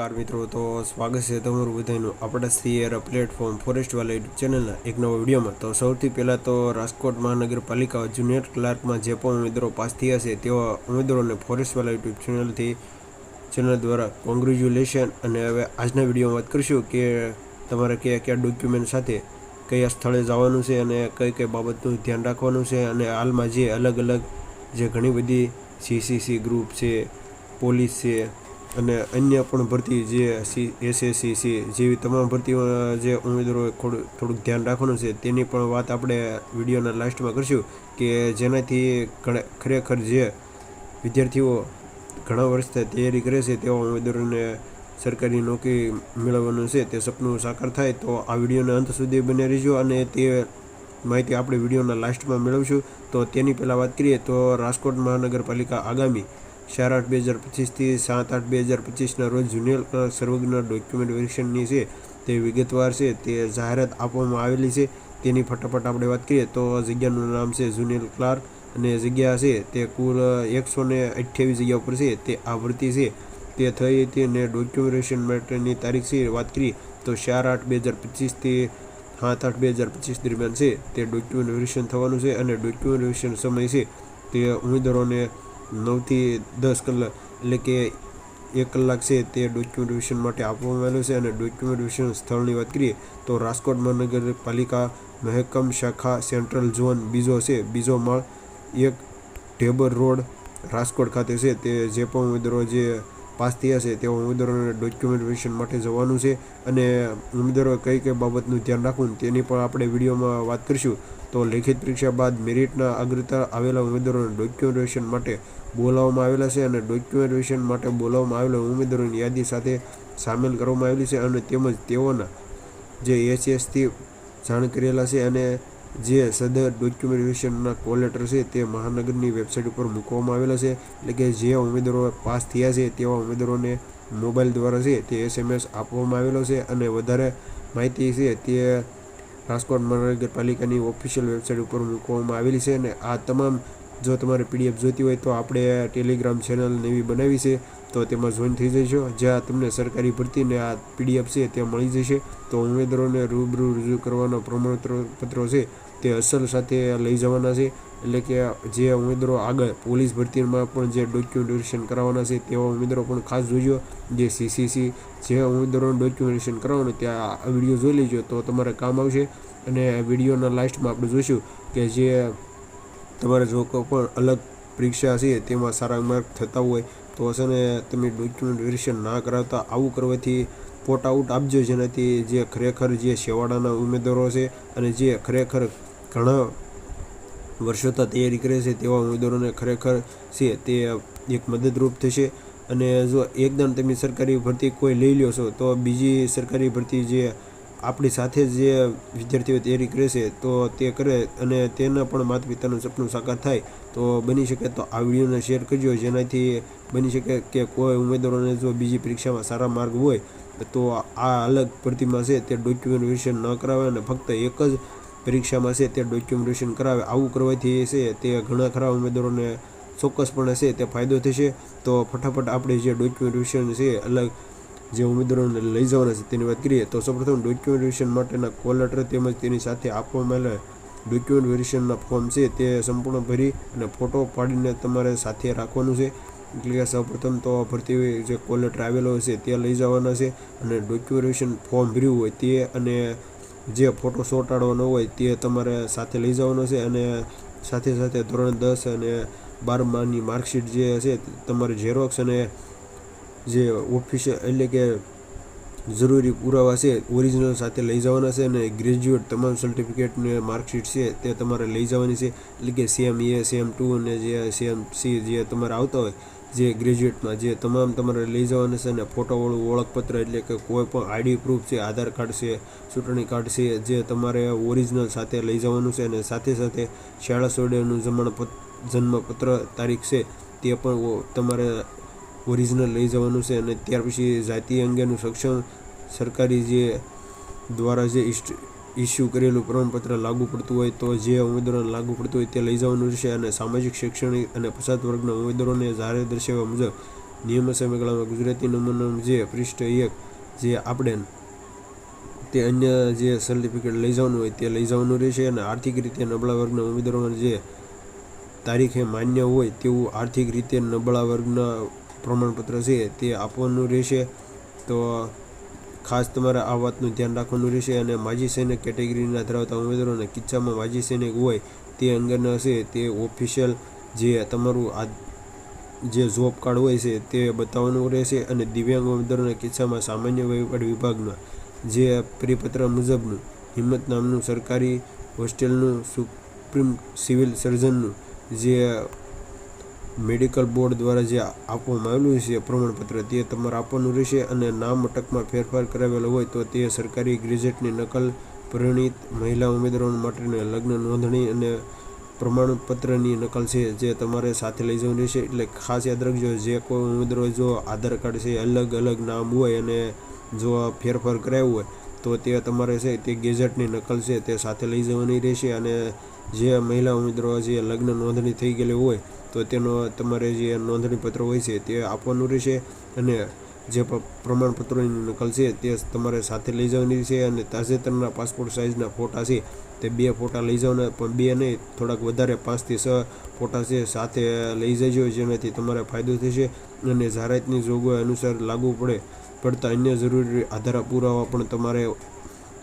નમસ્કાર મિત્રો, તો સ્વાગત છે તમારું બધાનું આપણા એર પ્લેટફોર્મ ફોરેસ્ટ વાલા યુટ્યુબ ચેનલના એક નવા વિડીયોમાં. તો સૌથી પહેલાં તો રાજકોટ મહાનગરપાલિકા જુનિયર ક્લાર્કમાં જે પણ ઉમેદવારો પાસ થયા છે, તેવા ઉમેદવારોને ફોરેસ્ટ વાલા યુટ્યુબ ચેનલથી, ચેનલ દ્વારા કોંગ્રેચ્યુલેશન. અને હવે આજના વિડીયોમાં વાત કરીશું કે તમારે કયા કયા ડોક્યુમેન્ટ સાથે કયા સ્થળે જવાનું છે અને કઈ કઈ બાબતનું ધ્યાન રાખવાનું છે. અને હાલમાં જે અલગ અલગ જે ઘણી બધી સીસીસી ગ્રુપ છે, પોલીસ છે અને અન્ય પણ ભરતી જે સી એસએસસી સી જેવી તમામ ભરતીઓ, જે ઉમેદવારોએ થોડું થોડુંક ધ્યાન રાખવાનું છે, તેની પણ વાત આપણે વિડીયોના લાસ્ટમાં કરીશું કે જેનાથી ખરેખર જે વિદ્યાર્થીઓ ઘણા વર્ષથી તૈયારી કરે છે, તેવા ઉમેદવારોને સરકારી નોકરી મેળવવાનું છે, તે સપનું સાકાર થાય, તો આ વિડીયોના અંત સુધી બને રહેજો અને તે માહિતી આપણે વિડીયોના લાસ્ટમાં મેળવશું. તો તેની પહેલાં વાત કરીએ તો રાજકોટ મહાનગરપાલિકા આગામી ચાર આઠ બે હજાર પચીસથી સાત આઠ બે હજાર પચીસના રોજ જુનિયર સર્વજ્ઞ ડોક્યુમેન્ટ વેરિએશનની છે તે વિગતવાર છે, તે જાહેરાત આપવામાં આવેલી છે. તેની ફટાફટ આપણે વાત કરીએ તો જગ્યાનું નામ છે જુનિયર ક્લાર્ક અને જગ્યા છે તે કુલ એકસો ને અઠ્યાવીસ જગ્યા ઉપર છે, તે આ ભરતી છે. તે થઈ હતી અને ડોક્યુમેન્ટેશન માટેની તારીખ છે, વાત કરીએ તો ચાર આઠ બે હજાર પચીસથી સાત આઠ બે હજાર પચીસ દરમિયાન છે. તે ડોક્યુમેન્ટ વેરિએશન થવાનું છે અને ડોક્યુમેન્ટ વેરિએશન સમય છે તે ઉમેદવારોને નવથી દસ કલાક, એટલે કે એક કલાક છે તે ડોક્યુમેન્ટેશન માટે આપવામાં આવેલું છે અને ડોક્યુમેન્ટેશન સ્થળની વાત કરીએ તો રાજકોટ મહાનગરપાલિકા મહેકમ શાખા સેન્ટ્રલ ઝોન બીજો છે. બીજો માળ એક ઢેબર રોડ રાજકોટ ખાતે છે. તે જે પણ ઉમેદવારો જે પાસ થયા છે તેવા ઉમેદવારોને ડોક્યુમેન્ટેશન માટે જવાનું છે અને ઉમેદવારો કઈ કઈ બાબતનું ધ્યાન રાખવું તેની પણ આપણે વિડીયોમાં વાત કરીશું. તો લેખિત પરીક્ષા બાદ મેરિટના અગ્રતા આવેલા ઉમેદવારોને ડોક્યુમેન્ટેશન માટે બોલાવવામાં આવેલા છે અને ડોક્યુમેન્ટેશન માટે બોલાવવામાં આવેલા ઉમેદવારોની યાદી સાથે સામેલ કરવામાં આવેલી છે અને તેમજ તેઓના જે એચએસથી જાણ કરેલા છે અને જે સદર ડોક્યુમેન્ટેશનના કોલ લેટર છે તે મહાનગરની વેબસાઇટ ઉપર મૂકવામાં આવેલા છે. એટલે કે જે ઉમેદવારો પાસ થયા છે તેવા ઉમેદવારોને મોબાઈલ દ્વારા છે તે એસએમએસ આપવામાં આવેલો છે અને વધારે માહિતી છે તે રાજકોટ મહાનગરપાલિકાની ઓફિશિયલ વેબસાઇટ ઉપર મૂકવામાં આવેલી છે અને આ તમામ જો તમારે પીડીએફ જોઈતી હોય તો આપણે ટેલિગ્રામ ચેનલ નવી બનાવી છે, તો તેમાં જોઈન થઈ જશો જ્યાં તમને સરકારી ભરતીને આ પીડીએફ છે તે મળી જશે. તો ઉમેદવારોને રૂબરૂ રજૂ કરવાના પ્રમાણપત્રો છે તે અસલ સાથે લઈ જવાના છે. એટલે કે જે ઉમેદવારો આગળ પોલીસ ભરતીમાં પણ જે ડોક્યુમેન્ટેશન કરાવવાના છે, તેવા ઉમેદવારો પણ ખાસ જોજો. જે સીસીસી જે ઉમેદવારોનું ડોક્યુમેન્ટેશન કરાવવાનું ત્યાં આ વીડિયો જોઈ લેજો તો તમારે કામ આવશે. અને વિડીયોના લાસ્ટમાં આપણે જોઈશું કે જે તમારે જો કોઈ અલગ પરીક્ષા છે, તેમાં સારા માર્ક થતા હોય, તો છે ને તમે ડોક્યુમેન્ટ વેરિએશન ના કરાવતા. આવું કરવાથી પોટ આઉટ આપજો, જેનાથી જે ખરેખર જે છેવાડાના ઉમેદવારો છે અને જે ખરેખર ઘણા વર્ષોથી તૈયારી કરે છે, તેવા ઉમેદવારોને ખરેખર છે તે એક મદદરૂપ થશે. અને જો એકદમ તમે સરકારી ભરતી કોઈ લઈ લ્યો છો, તો બીજી સરકારી ભરતી જે આપણી સાથે જે વિદ્યાર્થીઓ તૈયારી કરે છે, તો તે કરે અને તેના પણ માતા પિતાનું સપનું સાકાર થાય, તો બની શકે તો આ વિડીયોને શેર કરજો. જેનાથી બની શકે કે કોઈ ઉમેદવારોને જો બીજી પરીક્ષામાં સારા માર્ગ હોય, તો આ અલગ ભરતીમાં છે તે ડોક્યુમેન્ટેશન ન કરાવે અને ફક્ત એક જ પરીક્ષામાં છે તે ડોક્યુમેન્ટેશન કરાવે. આવું કરવાથી છે તે ઘણા ખરા ઉમેદવારોને ચોક્કસપણે છે તે ફાયદો થશે. તો ફટાફટ આપણે જે ડોક્યુમેન્ટેશન છે અલગ જે ઉમેદવારોને લઈ જવાના છે તેની વાત કરીએ તો સૌપ્રથમ ડોક્યુમેન્ટેશન માટેના કોલ લેટર તેમજ તેની સાથે આપવામાં આવેલા ડોક્યુમેન્ટ વેરિએશનના ફોર્મ છે તે સંપૂર્ણ ભરી અને ફોટો પાડીને તમારે સાથે રાખવાનું છે. એટલે કે સૌપ્રથમ તો ભરતી જે કોલ લેટર આવેલો છે તે લઈ જવાના છે અને ડોક્યુમેન્ટેશન ફોર્મ ભર્યું હોય તે અને જે ફોટો ચોંટાડવાનો હોય તે તમારે સાથે લઈ જવાનો છે અને સાથે સાથે ધોરણ દસ અને બારમાની માર્કશીટ જે હશે તમારે ઝેરોક્સ અને જે ઓફિશિયલ એટલે કે જરૂરી પુરાવા છે ઓરિજિનલ સાથે લઈ જવાના છે અને ગ્રેજ્યુએટ તમામ સર્ટિફિકેટ ને માર્કશીટ છે તે તમારે લઈ જવાની છે. એટલે કે સેમ એ સેમ ટુ અને જે સેમ સી જે તમારે આવતા હોય, જે ગ્રેજ્યુએટમાં જે તમામ તમારે લઈ જવાના છે અને ફોટોવાળું ઓળખપત્ર એટલે કે કોઈ પણ આઈડી પ્રૂફ છે, આધાર કાર્ડ છે, ચૂંટણી કાર્ડ છે, જે તમારે ઓરિજિનલ સાથે લઈ જવાનું છે અને સાથે સાથે શાળા સોડેનું જમણપત્ર જન્મપત્ર તારીખ છે તે પણ તમારે ઓરિજિનલ લઈ જવાનું છે અને ત્યાર પછી જાતિ અંગેનું સક્ષમ સરકારી જે દ્વારા જે ઇસ્યુ કરેલું પ્રમાણપત્ર લાગુ પડતું હોય તો જે ઉમેદવારોને લાગુ પડતું હોય તે લઈ જવાનું રહેશે અને સામાજિક, શૈક્ષણિક અને પછાત વર્ગના ઉમેદવારોને જાહેર દર્શાવવા મુજબ નિયમ સમયગાળામાં ગુજરાતી નમૂનાનું જે પૃષ્ઠ એક જે આપણે તે અન્ય જે સર્ટિફિકેટ લઈ જવાનું હોય તે લઈ જવાનું રહેશે અને આર્થિક રીતે નબળા વર્ગના ઉમેદવારોને જે તારીખે માન્ય હોય તેવું આર્થિક રીતે નબળા વર્ગના પ્રમાણપત્ર છે તે આપવાનું રહેશે. તો ખાસ તમારે આ વાતનું ધ્યાન રાખવાનું રહેશે અને માજી સૈનિક કેટેગરીના ધરાવતા ઉમેદવારોને કિસ્સામાં માજી સૈનિક હોય તે અંગેના હશે તે ઓફિશિયલ જે તમારું આ જે જોબ કાર્ડ હોય છે તે બતાવવાનું રહેશે અને દિવ્યાંગ ઉમેદવારોના કિસ્સામાં સામાન્ય વહીવટ વિભાગના જે પરિપત્ર મુજબનું હિંમત નામનું સરકારી હોસ્ટેલનું સુપ્રીમ સિવિલ સર્જનનું જે મેડિકલ બોર્ડ દ્વારા જે આપવામાં આવેલું છે પ્રમાણપત્ર તે તમારે આપવાનું રહેશે અને નામ અટકમાં ફેરફાર કરાવેલો હોય તો તે સરકારી ગ્રેજ્યુએટની નકલ પરિણીત મહિલા ઉમેદવારો માટેની લગ્ન નોંધણી અને પ્રમાણપત્રની નકલ છે જે તમારે સાથે લઈ જવાની રહેશે. એટલે ખાસ યાદ રાખજો, જે કોઈ ઉમેદવારો જો આધાર કાર્ડ છે અલગ અલગ નામ હોય અને જો ફેરફાર કરાવ્યું હોય તો તે તમારે છે તે ગેઝેટની નકલ છે તે સાથે લઈ જવાની રહેશે અને જે મહિલા ઉમેદવારો જે લગ્ન નોંધણી થઈ ગયેલી હોય તો તેનો તમારે જે નોંધણીપત્ર હોય છે તે આપવાનું રહેશે અને જે પ્રમાણપત્રોની નકલ છે તે તમારે સાથે લઈ જવાની છે અને તાજેતરના પાસપોર્ટ સાઇઝના ફોટા છે તે બે ફોટા લઈ જવાના, પણ બે નહીં, થોડાક વધારે પાંચથી છ ફોટા છે સાથે લઈ જજો જેનાથી તમારે ફાયદો થશે અને જાહેરાતની જોગવાઈ અનુસાર લાગુ પડે. પડતા અન્ય જરૂરી આધાર પુરાવા પણ તમારે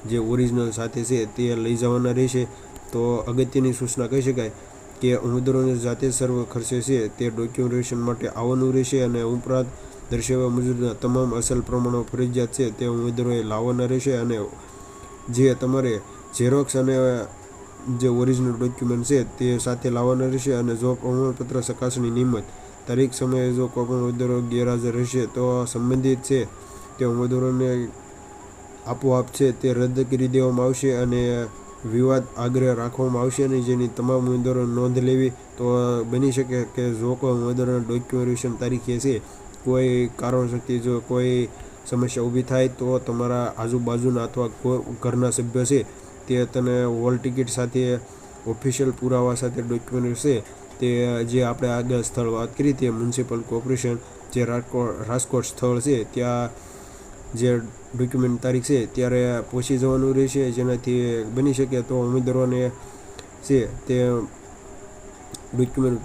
જે ઓરિજિનલ સાથે છે તે લઈ જવાના રહેશે. તો અગત્યની સૂચના કહી શકાય કે ઉમેદવારોને જાતે સર્વ ખર્ચે છે તે ડોક્યુમેન્ટેશન માટે આવવાનું રહેશે અને ઉપરાંત દર્શાવ્યા મુજબના તમામ અસલ પ્રમાણો ફરજિયાત છે તે ઉમેદવારોએ લાવવાના રહેશે અને જે તમારે ઝેરોક્સ અને જે ઓરિજિનલ ડોક્યુમેન્ટ છે તે સાથે લાવવાના રહેશે અને જો પ્રમાણપત્ર ચકાસણી નિયમિત તારીખ સમયે જો કોઈ પણ ઉમેદવારો ગેરહાજર રહેશે તો સંબંધિત છે તે ઉમેદવારોને આપોઆપ છે તે રદ કરી દેવામાં આવશે અને વિવાદ આગ્રહ રાખવામાં આવશે નહીં જેની તમામ ઉમેદવારો નોંધ લેવી તો બની શકે કે જો કોઈ ઉમેદવારોના ડોક્યુમેન્ટેશન તારીખે છે, કોઈ કારણસરથી જો કોઈ સમસ્યા ઊભી થાય તો તમારા આજુબાજુના અથવા ઘરના સભ્ય છે તે તને હોલ ટિકિટ સાથે ઓફિશિયલ પુરાવા સાથે ડોક્યુમેન્ટ છે. તે જે આપણે આગળ સ્થળ વાત કરી તે મ્યુનિસિપલ કોર્પોરેશન જે રાજકોટ રાજકોટ સ્થળ છે, ત્યાં જે ડોક્યુમેન્ટ તારીખ છે, ત્યારે પહોંચી જવાનું રહેશે, જેનાથી બની શકે તો ઉમેદવારોને છે તે ડોક્યુમેન્ટ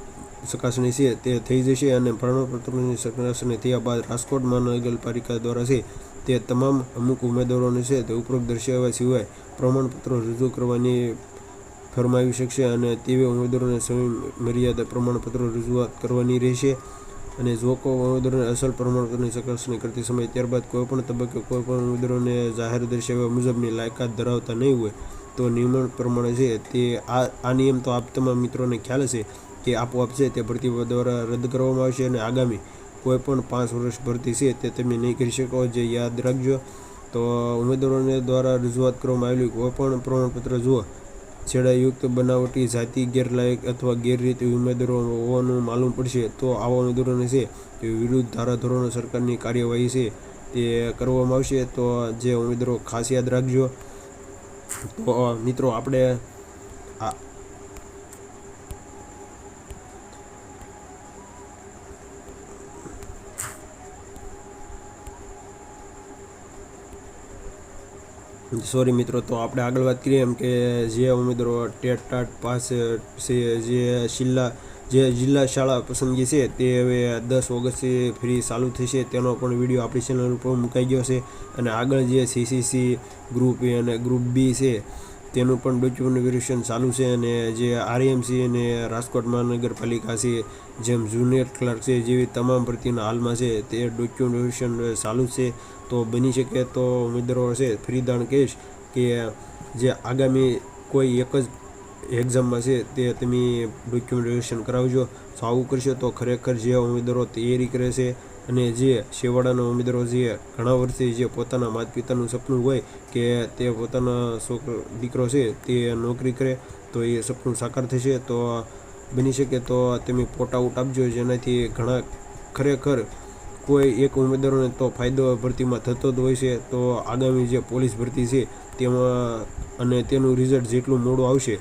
ચકાસણી છે, તે થઈ જશે અને પ્રમાણપત્રોની ચકાસણી થયા બાદ રાજકોટ મહાનગરપાલિકા દ્વારા છે, તે તમામ અમુક ઉમેદવારોને છે તે ઉપરોક્ત દર્શાવ્યા સિવાય પ્રમાણપત્રો રજૂ કરવાની ફરમાવી શકશે અને તેવી ઉમેદવારોને સમય મર્યાદા પ્રમાણપત્રો રજૂઆત કરવાની રહેશે. અને જોકો ઉમેદવારોને અસલ પ્રમાણપત્રની ચકાસણી કરતી સમયે ત્યારબાદ કોઈપણ તબક્કે કોઈપણ ઉમેદવારોને જાહેર દર્શાવ્યા મુજબની લાયકાત ધરાવતા નહીં હોય, તો નિયમન પ્રમાણે છે તે આ આ નિયમ તો આપ તમામ મિત્રોને ખ્યાલ છે કે આપોઆપ છે તે ભરતી દ્વારા રદ કરવામાં આવશે અને આગામી કોઈ પણ પાંચ વર્ષ ભરતી છે તે તમે નહીં કરી શકો, જે યાદ રાખજો. તો ઉમેદવારોને દ્વારા રજૂઆત કરવામાં આવેલી કોઈ પણ પ્રમાણપત્ર જુઓ. છેડાયુક્ત બનાવટી જાતિ ગેરલાયક અથવા ગેરરીતિ ઉમેદવારો હોવાનું માલુમ પડશે, તો આવા ઉમેદવારોને છે તે વિરુદ્ધ ધારાધોરણો સરકારની કાર્યવાહી છે તે કરવામાં આવશે. તો જે ઉમેદવારો ખાસ યાદ રાખજો. તો મિત્રો, આપણે આ સોરી મિત્રો, તો આપણે આગળ વાત કરીએ એમ કે જે ઉમેદવારો ટેટ ટાટ પાસ છે, જે જિલ્લા જે જિલ્લા શાળા પસંદગી છે, તે હવે દસ ઓગસ્ટથી ફ્રી ચાલુ થશે. તેનો પણ વીડિયો આપણી ચેનલ ઉપર મુકાઈ ગયો છે. અને આગળ જે સીસીસી ગ્રુપ એ અને ગ્રુપ બી છે તેનું પણ ડોક્યુમેન્ટ વેરિફિકેશન ચાલુ છે અને જે આરએમસી અને રાજકોટ મહાનગરપાલિકા છે, જેમ જુનિયર ક્લર્ક છે, જેવી તમામ ભરતીના હાલમાં છે, તે ડોક્યુમેન્ટ વેરિફિકેશન ચાલુ છે. તો બની શકે તો ઉમેદવારો છે ફ્રી દાણ કહીશ કે જે આગામી કોઈ એક જ એક્ઝામમાં છે, તે તમે ડોક્યુમેન્ટ વેરિફિકેશન કરાવજો. તો આવું કરશો તો ખરેખર જે ઉમેદવારો તૈયારી કરે છે અને જે છેવાડાના ઉમેદવારો જે ઘણા વર્ષથી જે પોતાના માતા પિતાનું સપનું હોય કે તે પોતાના છોકરો દીકરો છે તે નોકરી કરે, તો એ સપનું સાકાર થશે. તો બની શકે તો તમે પોટ આઉટ આપજો. જેનાથી ઘણા ખરેખર કોઈ એક ઉમેદવારોને તો ફાયદો ભરતીમાં થતો જ હોય છે. તો આગામી જે પોલીસ ભરતી છે તેમાં અને તેનું રિઝલ્ટ જેટલું મોડું આવશે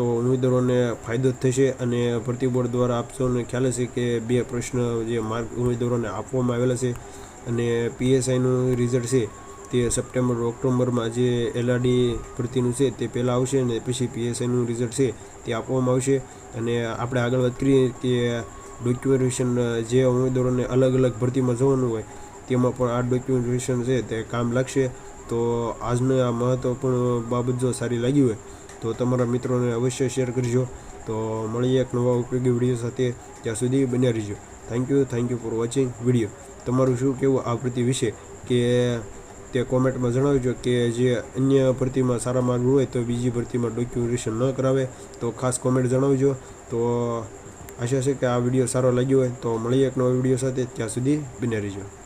તો ઉમેદવારોને ફાયદો થશે અને ભરતી બોર્ડ દ્વારા આપ સૌને ખ્યાલ હશે કે બે પ્રશ્ન જે માર્ક ઉમેદવારોને આપવામાં આવેલા છે અને પીએસઆઈનું રિઝલ્ટ છે તે સપ્ટેમ્બર, ઓક્ટોબરમાં જે એલઆરડી ભરતીનું છે તે પહેલાં આવશે અને પછી પીએસઆઈનું રિઝલ્ટ છે તે આપવામાં આવશે. અને આપણે આગળ વાત કરીએ કે ડોક્યુમેન્ટેશન જે ઉમેદવારોને અલગ અલગ ભરતીમાં જવાનું હોય તેમાં પણ આ ડોક્યુમેન્ટેશન છે તે કામ લાગશે. તો આજની આ મહત્ત્વપૂર્ણ બાબત જો સારી લાગી હોય તો તમારા મિત્રોને અવશ્ય શેર કરજો. તો મળીએ એક નવા ઉપયોગી વીડિયો સાથે. ત્યાં સુધી બન્યા રહીજો. Thank you thank you for watching video તમારું શું કહેવું આ પ્રતિ વિશે? કે તે કોમેન્ટમાં જણાવજો કે જે અન્ય ભરતીમાં સારા માર્ગ હોય તો બીજી ભરતીમાં ડોક્યુમેન્ટેશન ન કરાવે તો ખાસ કોમેન્ટ જણાવજો. તો આશા છે કે આ વીડિયો સારો લાગ્યો હોય. તો મળીએ એક નવા વીડિયો સાથે. ત્યાં સુધી બન્યા રહીજો.